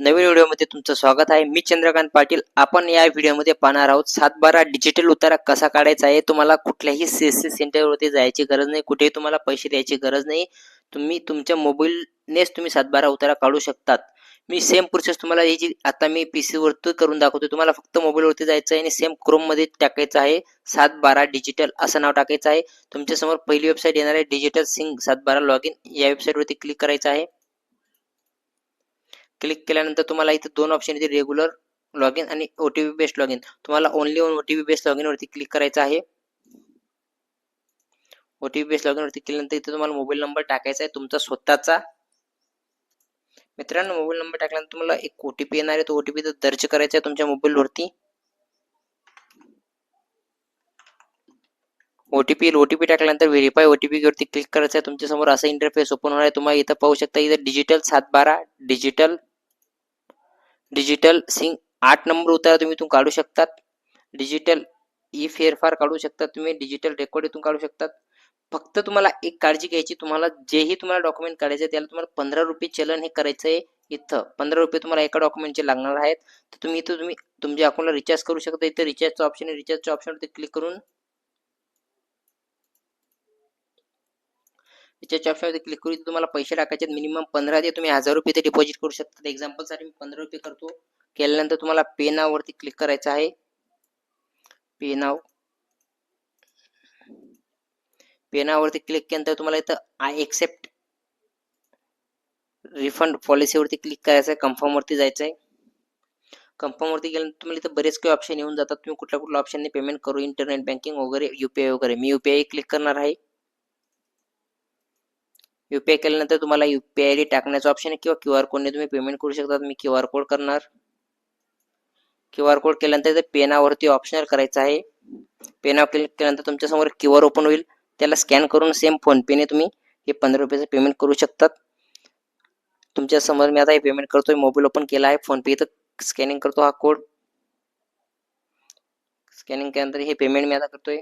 नवीन व्हिडिओमध्ये तुमचं स्वागत आहे. मी चंद्रकांत पाटील. आपण या व्हिडिओमध्ये पाहणार आहोत सातबारा डिजिटल उतारा कसा काढायचा आहे तुम्हाला कुठल्याही सी एस सी सेंटरवरती जायची गरज नाही कुठेही तुम्हाला पैसे द्यायची गरज नाही. तुम्ही तुमच्या मोबाईलनेच तुम्ही सातबारा उतारा काढू शकतात. मी सेम प्रोसेस तुम्हाला ही जी आता मी पी सीवरती करून दाखवतो तुम्हाला फक्त मोबाईलवरती जायचं आहे आणि सेम क्रोममध्ये टाकायचं आहे. सात बारा डिजिटल असं नाव टाकायचं आहे. तुमच्यासमोर पहिली वेबसाईट येणार आहे डिजिटल सिंग सात बारा लॉग इन या वेबसाईटवरती क्लिक करायचं आहे. क्लिक केल्यानंतर तुम्हाला इथे दोन ऑप्शन येते रेग्युलर लॉग इन आणि O T P based log in तुम्हाला only on O T P based log वरती क्लिक करायचं आहे. O T P based log वरती केल्यानंतर इथे तुम्हाला मोबाईल नंबर टाकायचा आहे तुमचा स्वतःचा. मित्रांनो मोबाईल नंबर टाकल्यानंतर तुम्हाला एक ओ टी पी येणार आहे तो ओ टी पी दर्ज करायचा आहे तुमच्या मोबाईलवरती ओटीपी ओटीपी टाकल्यानंतर व्हेरीफाय ओटीपी वरती क्लिक करायचं आहे तुमच्यासमोर असा इंटरफेस ओपन होणार आहे. तुम्हाला इथं पाहू शकता इथं डिजिटल सात बारा डिजिटल डिजिटल सिंग आठ नंबर उतारा तुम्ही इथून काढू शकतात. डिजिटल ई फेरफार काढू शकता तुम्ही. डिजिटल रेकॉर्ड इथून काढू शकतात. फक्त तुम्हाला एक काळजी घ्यायची तुम्हाला जेही तुम्हाला डॉक्युमेंट काढायचं त्याला तुम्हाला पंधरा रुपये चलन हे करायचं आहे इथं. पंधरा रुपये तुम्हाला एका डॉक्युमेंटचे लागणार आहेत. तर तुम्ही इथं तुम्ही तुमच्या अकाउंटला रिचार्ज करू शकता. इथं रिचार्जचं ऑप्शन आहे. रिचार्जच्या ऑप्शनवरती क्लिक करून त्याच्या ऑप्शनमध्ये क्लिक करून इथे तुम्हाला पैसे टाकायचे मिनिमम पंधरा ते तुम्ही हजार रुपये ते डिपॉझिट करू शकता. एक्झाम्पलसाठी मी पंधरा रुपये करतो. केल्यानंतर तुम्हाला पे नाववरती क्लिक करायचं आहे. पे नाव पेनावरती क्लिक केल्यानंतर तुम्हाला इथं आय एक्सेप्ट रिफंड पॉलिसीवरती क्लिक करायचं आहे. कन्फर्म वरती जायचं आहे कन्फर्म वरती गेल्यानंतर तुम्हाला इथं बरेच काही ऑप्शन येऊन जातात. तुम्ही कुठल्या कुठल्या ऑप्शनने पेमेंट करू इंटरनेट बँकिंग वगैरे युपीआय वगैरे. मी युपीआय क्लिक करणार आहे. युपीआय केल्यानंतर तुम्हाला युपीआय आय डी टाकण्याचा ऑप्शन आहे किंवा क्यू आर कोडने तुम्ही पेमेंट करू शकता मी क्यू आर कोड करणार. क्यू आर कोड केल्यानंतर इथे पेनावरती ऑप्शनल करायचं आहे. पेनावर क्लिक केल्यानंतर तुमच्यासमोर क्यू आर ओपन होईल. त्याला स्कॅन करून सेम फोनपेने तुम्ही हे पंधरा रुपयाचं पेमेंट करू शकतात. तुमच्यासमोर मी आता हे पेमेंट करतोय. मोबाईल ओपन केला आहे. फोनपे इथं स्कॅनिंग करतो हा कोड स्कॅनिंग केल्यानंतर हे पेमेंट मी आता करतोय.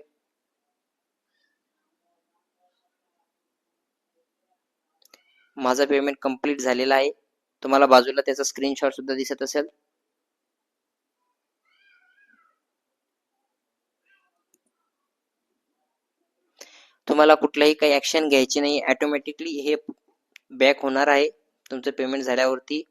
माझा पेमेंट कंप्लीट झालेला आहे. तुम्हाला बाजूला त्याचा स्क्रीनशॉट सुद्धा दिसत असेल. तुम्हाला कुठलाही काही ऍक्शन घ्यायची नाही. ऑटोमॅटिकली हे बॅक होणार आहे तुमचं पेमेंट झाल्यावरती.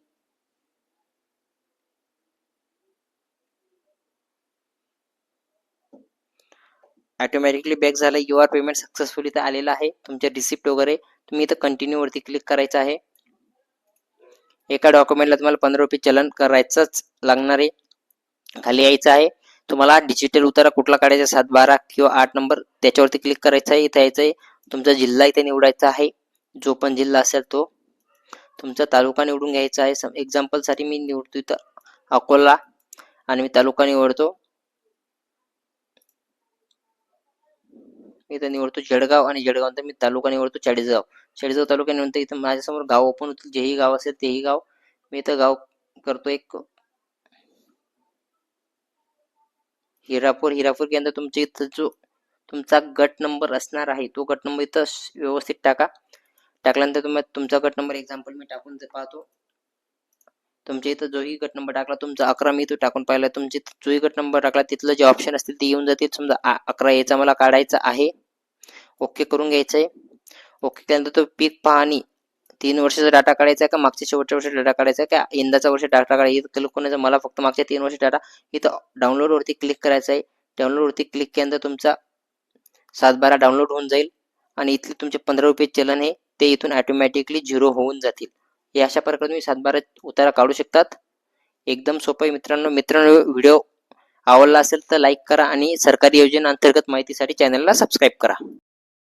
ऑटोमॅटिकली बॅक झालं. यू आर पेमेंट सक्सेसफुली तर आलेलं आहे. तुमच्या रिसिप्ट वगैरे तुम्ही इथं कंटिन्यू वरती क्लिक करायचं आहे. एका डॉक्युमेंटला तुम्हाला पंधरा रुपये चलन करायचंच लागणार आहे. खाली यायचं आहे. तुम्हाला डिजिटल उतारा कुठला काढायचा सात बारा किंवा आठ नंबर त्याच्यावरती क्लिक करायचं आहे. इथं यायचं आहे. तुमचा जिल्हा इथे निवडायचा आहे. जो पण जिल्हा असेल तो. तुमचा तालुका निवडून घ्यायचा आहे. एक्झाम्पलसाठी मी निवडतो इथं अकोला. आणि मी तालुका निवडतो. इथं निवडतो जळगाव आणि जळगाव नंतर मी तालुका निवडतो चाळीसगाव. चाळीसगाव तालुक्यानंतर इथं माझ्यासमोर गाव ओपन होतील जेही गाव असेल तेही गाव. मी इथं गाव करतो एक. हिरापूर हिरापूर केंद्र तुमच्या इथं जो तुमचा गट नंबर असणार आहे तो गट नंबर इथं व्यवस्थित टाका. टाकल्यानंतर तुम्ही तुमचा गट नंबर एक्झाम्पल मी टाकून पाहतो. तुमच्या इथं जोही गट नंबर टाकला तुमचा अकरा मी इथं टाकून पाहिला. तुमचे जोही गट नंबर टाकला तिथलं जे ऑप्शन असतील ते येऊन जातील. समजा अकरा याचा मला काढायचा आहे. ओके करून घ्यायचं आहे ओके केल्यानंतर तो पीक पाहणी. तीन वर्षाचा डाटा काढायचा आहे का? मागच्या शेवटच्या वर्षी डाटा काढायचा आहे का? यंदाचा वर्ष डाटा काढायचा क्लिक करून मला फक्त मागच्या तीन वर्ष डाटा इथं डाउनलोडवरती क्लिक करायचं आहे डाउनलोडवरती क्लिक केल्यानंतर तुमचा सात बारा डाउनलोड होऊन जाईल. आणि इथले तुमचे पंधरा रुपये चलन हे ते इथून ऑटोमॅटिकली झिरो होऊन जातील. हे अशा प्रकारे तुम्ही सातबारा उतारा काढू शकतात. एकदम सोपं आहे मित्रांनो. मित्रांनो व्हिडिओ आवडला असेल तर लाईक करा आणि सरकारी योजना अंतर्गत माहितीसाठी चॅनलला सबस्क्राईब करा.